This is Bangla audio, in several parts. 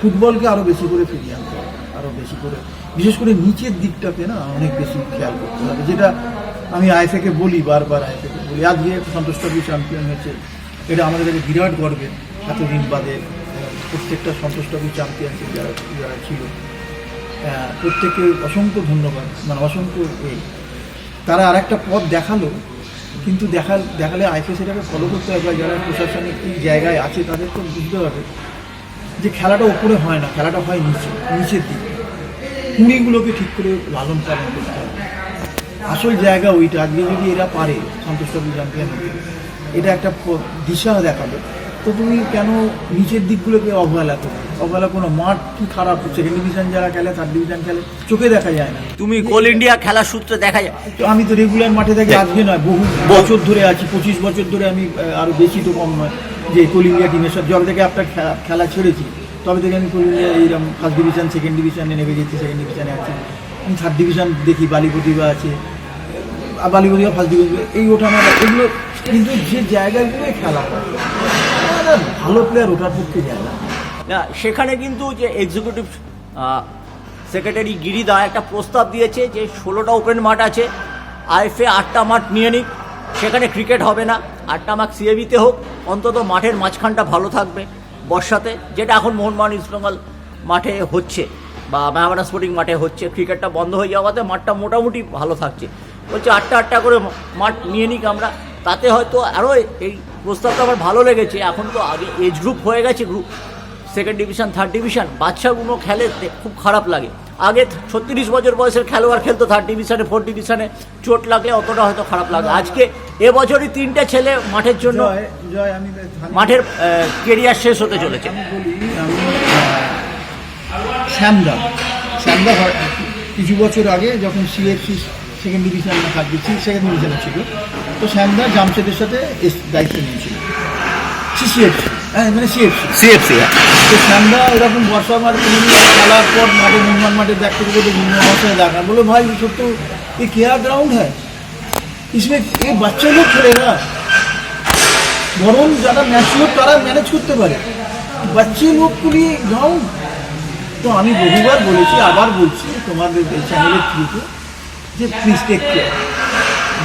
ফুটবলকে আরও বেশি করে ফিরিয়ে আনতে হবে আরও বেশি করে। বিশেষ করে নিচের দিকটাকে না অনেক বেশি খেয়াল করতে হবে। যেটা আমি আইফেকে বলি বারবার আইফেকে বলি। আজকে সন্তোষ ট্রফি চ্যাম্পিয়ন হয়েছে। এটা আমাদের কাছে বিরাট গর্বের। এতদিন বাদে প্রত্যেকটা সন্তোষ ট্রফি চ্যাম্পিয়নশিপ যারা যারা ছিল প্রত্যেককে অসংখ্য ধন্যবাদ মানে অসংখ্য এই তারা আর একটা পথ দেখাল, কিন্তু দেখা, দেখালে আইফে সেটাকে ফলো করতে হবে। যারা প্রশাসনিক জায়গায় আছে, তাদের তো বুঝতে হবে। যে খেলাটা ওপরে হয় না খেলাটা হয় নিচে নিচের দিকে। কুড়িগুলোকে ঠিক করে লালন পালন করতে হবে। আসল জায়গা ওইটা আজকে যদি এরা পারে সন্তোষ ট্রফি চ্যাম্পিয়ন এটা একটা দিশা দেখাবে। তো তুমি কেন নিচের দিকগুলোকে অবহেলা করো? অবহেলা কোনো মাঠ কি খারাপ সেকেন্ড ডিভিশন যারা খেলে থার্ড ডিভিশন খেলে চোখে দেখা যায় না। তুমি কোল ইন্ডিয়া খেলার সূত্রে দেখা যায়। তো আমি তো রেগুলার মাঠে থাকি আজকে নয় বহু বছর ধরে আছি পঁচিশ বছর ধরে আমি আহ, আরও বেশি তো কম নয়। যে কোল ইন্ডিয়া টিমের সাথে যবে থেকে আপনার খে- খেলা ছেড়েছি, তবে থেকে আমি কোল ইন্ডিয়া এইরকম ফার্স্ট ডিভিশন সেকেন্ড ডিভিশনে নেমে গেছি সেকেন্ড ডিভিশনে আছি। আমি থার্ড ডিভিশন দেখি বালি আছে। বালি প্রতিভা ফার্স্ট ডিভিশন এই ওঠানো এগুলো কিন্তু যে জায়গাগুলোয় খেলা ভালো প্লেয়ার ওঠার পক্ষে না। না, সেখানে কিন্তু যে এক্সিকিউটিভ সেক্রেটারি গিরিদা একটা প্রস্তাব দিয়েছে যে ষোলোটা ওপেন মাঠ আছে আইএফএ আটটা মাঠ নিয়ে নিক, সেখানে ক্রিকেট হবে না। আটটা মাঠ সিএবিতে হোক, অন্তত মাঠের মাঝখানটা ভালো থাকবে বর্ষাতে, যেটা এখন মোহনবাগান ইস্টবেঙ্গল মাঠে হচ্ছে বা মেহামানা স্পোর্টিং মাঠে হচ্ছে। ক্রিকেটটা বন্ধ হয়ে যাওয়াতে মাঠটা মোটামুটি ভালো থাকছে। বলছে আটটা আটটা করে মাঠ নিয়ে নিক আমরা। তাতে হয়তো আরও এই প্রস্তাবটা আমার ভালো লেগেছে। এখন তো আগে এজ গ্রুপ হয়ে গেছে group second division third division বাচ্চাগুলো খেলে খুব খারাপ লাগে। আগে ছত্রিশ বছর বয়সের খেলোয়াড় খেলতো থার্ড ডিভিশনে ফোর্থ ডিভিশনে চোট লাগলে অতটা হয়তো খারাপ লাগে আজকে এবছরই তিনটে ছেলে মাঠের জন্য মাঠের কেরিয়ার শেষ হতে চলেছে। শ্যামদা। শ্যামদা কিছু বছর আগে যখন CFC second division third division second ডিভিশনে ছিল। তো শ্যামদা জামশেদের সাথে দায়িত্ব নিয়েছিল। সিসিএফসি মানে সিএফসি সিএফসি তো শ্যামদা এরকম বর্ষা মাঠ কোনোদিন খেলার পর মাঠে নির্মাণ মাঠে দেখতে দেখতে বিভিন্ন ভাষায় দেখা বলে ভাই ये तो ये क्या ग्राउंड है इसमें ये बच्चे लोग खेलेगा বরং যারা ম্যাচিওর তারা ম্যানেজ করতে পারে বাচ্চে লোকগুলি গ্রাউন্ড তো আমি বহুবার বলেছি আবার বলছি তোমাদের এই চ্যানেলের থ্রুতে যে প্লিজ টেক কেয়ার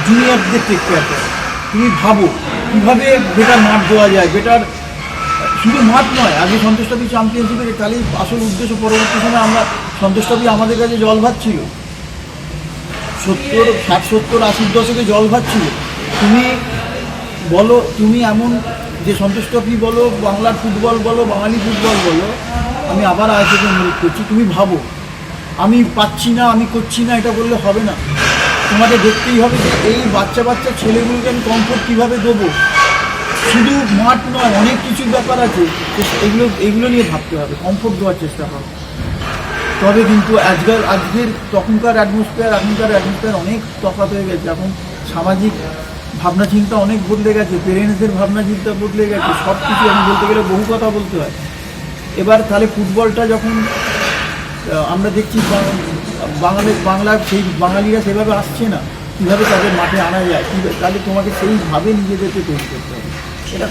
জুনিয়রদের টেক কেয়ার করো তুমি ভাবো কীভাবে বেটার মাঠ দেওয়া যায় বেটার শুধু মাঠ নয়, আগে সন্তোষ ট্রফি চ্যাম্পিয়নশিপের তাহলে আসল উদ্দেশ্য পরবর্তী সময় আমরা সন্তোষ ট্রফি আমাদের কাছে জল ভাত ছিল। সত্তর, ষাট, সত্তর, আশির দশকে জল ভাত ছিল। তুমি বলো, তুমি এমন যে সন্তোষ ট্রফি বলো, বাংলার ফুটবল বলো, বাঙালি ফুটবল বলো, আমি আবার আয়োজকে অনুরোধ করছি, তুমি ভাবো। আমি পাচ্ছি না, আমি করছি না, এটা বললে হবে না। তোমাকে দেখতেই হবে যে এই বাচ্চা বাচ্চা ছেলেগুলোকে আমি কমফোর্ট কীভাবে দেবো? শুধু মাঠ নয়, অনেক কিছু ব্যাপার আছে। এগুলো এগুলো নিয়ে ভাবতে হবে কমফোর্ট দেওয়ার চেষ্টা করো। তবে কিন্তু আজকাল, আজকের তখনকার অ্যাটমসফিয়ার এখনকার অ্যাটমসফিয়ার অনেক তফাৎ হয়ে গেছে। এখন সামাজিক ভাবনা চিন্তা অনেক বদলে গেছে পেরেন্টসদের ভাবনা চিন্তা বদলে গেছে সব কিছু এখন বলতে গেলে বহু কথা বলতে হয়। এবার তাহলে ফুটবলটা যখন আমরা দেখছি বাং- বাঙালি বাংলার সেই, বাঙালিরা সেভাবে আসছে না। কীভাবে তাদের মাঠে আনা যায়? কীভাবে, তাহলে তোমাকে সেইভাবে নিজেদেরকে করতে এটা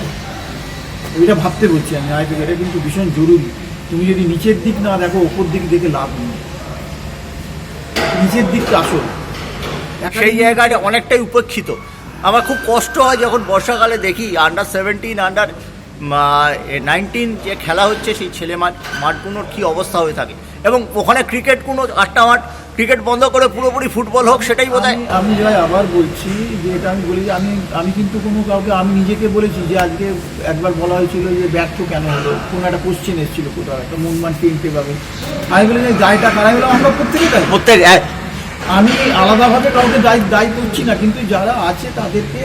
এটা ভাবতে বলছি আমি আই এটা কিন্তু ভীষণ জরুরি। তুমি যদি নিচের দিক না দেখো ওপর দিক দেখে লাভ নেই। নিচের দিকটা আসল সেই জায়গাটা অনেকটাই উপেক্ষিত। আমার খুব কষ্ট হয় যখন বর্ষাকালে দেখি আন্ডার সেভেন্টিন আন্ডার নাইনটিন যে খেলা হচ্ছে, সেই ছেলে মাঠ মাঠগুলোর কী অবস্থা হয়ে থাকে। এবং ওখানে ক্রিকেট কোনো আটটা মাঠ ক্রিকেট বন্ধ করে পুরোপুরি ফুটবল হোক সেটাই বোধ আমি যাই আবার বলছি যে এটা আমি বলি যে আমি আমি কিন্তু কোনো কাউকে আমি নিজেকে বলেছি যে আজকে একবার বলা হয়েছিল যে ব্যর্থ কেন হলো? কোনো একটা কোশ্চেন এসেছিল কোথাও একটা মনমান টেনতে পাবে আমি বলি যে দায়টা কারাই হলো আমরা প্রত্যেকে দায়ী প্রত্যেক আমি আলাদাভাবে কাউকে দায়ী দায়ী করছি না কিন্তু যারা আছে তাদেরকে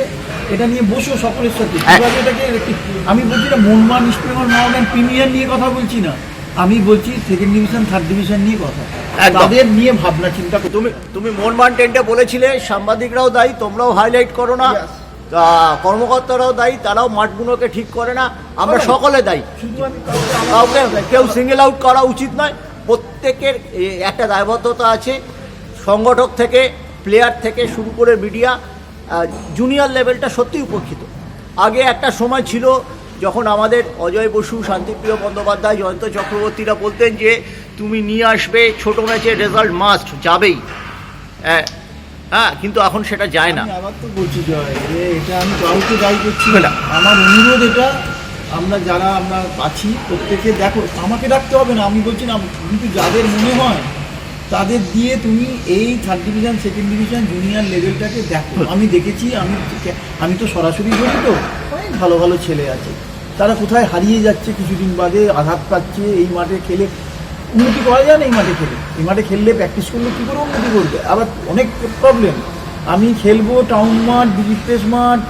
এটা নিয়ে বসো সকলের সাথে। হ্যাঁ। এটাকে আমি বলছি না মনমান ইস্ট বেঙ্গল প্রিমিয়ার নিয়ে কথা বলছি না। আমি বলছি সেকেন্ড ডিভিশন থার্ড ডিভিশন নিয়ে কথা। তাদের নিয়ে ভাবনা চিন্তা তুমি তুমি মোহনবাগান টেন্টে বলেছিলে সাংবাদিকরাও দায়ী তোমরাও হাইলাইট করো না। কর্মকর্তারাও দায়ী তারাও মাঠগুলোকে ঠিক করে না। আমরা সকলে দায়ী। কাউকে কেউ সিঙ্গেল আউট করা উচিত নয়। প্রত্যেকের একটা দায়বদ্ধতা আছে। সংগঠক থেকে প্লেয়ার থেকে শুরু করে মিডিয়া জুনিয়র লেভেলটা সত্যিই উপেক্ষিত। আগে একটা সময় ছিল যখন আমাদের অজয় বসু শান্তিপ্রিয় বন্দ্যোপাধ্যায় জয়ন্ত চক্রবর্তীরা বলতেন যে তুমি নিয়ে আসবে ছোট ম্যাচের রেজাল্ট মাস্ট যাবেই। হ্যাঁ হ্যাঁ কিন্তু এখন সেটা যায় না। আবার তো বলছি জয় যে এটা আমি কাউকে দায়ী করছি। না। আমার অনুরোধ এটা আমরা যারা আমরা আছি প্রত্যেকে দেখো আমাকে ডাকতে হবে না আমি বলছি না কিন্তু যাদের মনে হয় তাদের দিয়ে তুমি এই third division second division junior লেভেলটাকে দেখো। আমি দেখেছি আমি আমি তো সরাসরি বলি তো অনেক ভালো ভালো ছেলে আছে। তারা কোথায় হারিয়ে যাচ্ছে কিছুদিন বাদে আঘাত পাচ্ছে এই মাঠে খেলে উন্নতি করা যায় না এই মাঠে খেলে? এই মাঠে খেললে প্র্যাকটিস করলে কী করে উন্নতি করবে আবার অনেক প্রবলেম আমি খেলব টাউন মাঠ বিজিপ্রেস মাঠ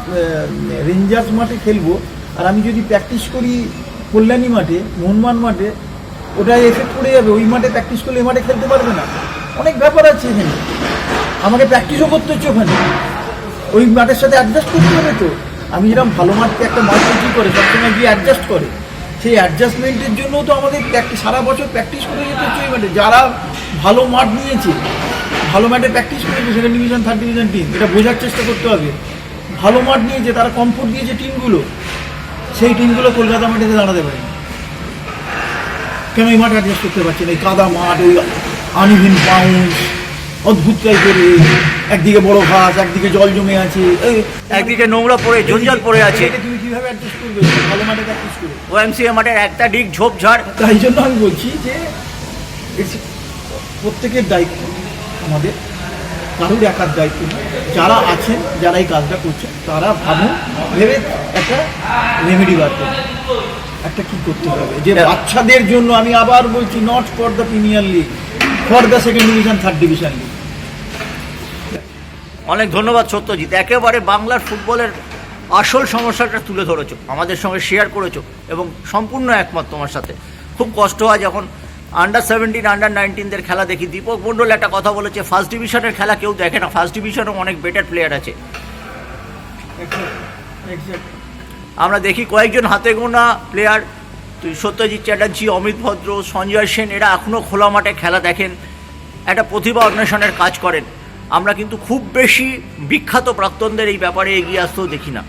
রেঞ্জার্স মাঠে খেলব। আর আমি যদি প্র্যাকটিস করি কল্যাণী মাঠে মোহনমান মাঠে ওটা এফেক্ট পড়ে যাবে। ওই মাঠে প্র্যাকটিস করলে এই মাঠে খেলতে পারবে না। অনেক ব্যাপার আছে এখানে। আমাকে প্র্যাকটিসও করতে হচ্ছে ওখানে। ওই মাঠের সাথে অ্যাডজাস্ট করতে হবে তো। আমি যেরকম ভালো মাঠকে একটা মাঠ করে, সবসময় গিয়ে অ্যাডজাস্ট করে। সেই অ্যাডজাস্টমেন্টের জন্য তো আমাদের প্র্যাকটিস সারা বছর প্র্যাকটিস করে যেতে হচ্ছে ওই মাঠে। যারা ভালো মাঠ নিয়েছে ভালো মাঠে প্র্যাকটিস করেছে second division third division team এটা বোঝার চেষ্টা করতে হবে। ভালো মাঠ নিয়েছে তারা কমফোর্ট দিয়েছে টিমগুলো সেই টিমগুলো কলকাতা মাঠে দাঁড়াতে পারে কেন এই মাঠে অ্যাডজাস্ট করতে পারছে না? এই কাদা মাঠ ওই আনইভিন পাউন্স অদ্ভুত টাইপের একদিকে বড় ঘাস একদিকে জল জমে আছে। একদিকে নোংরা পড়ে জঞ্জাল পড়ে আছে। কীভাবে অ্যাডজাস্ট করবে? ভালো মাঠে প্র্যাকটিস করে। ওএমসিএ মাঠের একটা দিক ঝোপঝাড় তাই জন্য আমি বলছি যে প্রত্যেকের দায়িত্ব আমাদের। কারুর একার দায়িত্ব যারা আছেন যারা এই কাজটা করছেন তারা ভাবুন ভেবে একটা রেমেডি বার করুন। একটা কি করতে হবে? যে. বাচ্চাদের জন্য আমি আবার বলছি not for the premier league for the second division third division league অনেক ধন্যবাদ সত্যজিৎ। একেবারে বাংলার ফুটবলের আসল সমস্যাটা তুলে ধরেছো আমাদের সঙ্গে শেয়ার করেছ এবং সম্পূর্ণ একমত তোমার সাথে। খুব কষ্ট হয় যখন আন্ডার সেভেন্টিন আন্ডার নাইনটিনদের খেলা দেখি। দীপক মণ্ডল একটা কথা বলেছে ফার্স্ট ডিভিশনের খেলা কেউ দেখে না ফার্স্ট ডিভিশনেও অনেক বেটার প্লেয়ার আছে। আমরা দেখি কয়েকজন হাতে গোনা প্লেয়ার তুই সত্যজিৎ চ্যাটার্জি অমিত ভদ্র সঞ্জয় সেন এরা এখনও খোলা মাঠে খেলা দেখেন একটা প্রতিভা অন্বেষণের কাজ করেন। আমরা কিন্তু খুব বেশি বিখ্যাত প্রাক্তনদের এই ব্যাপারে এগিয়ে আসতেও দেখি না।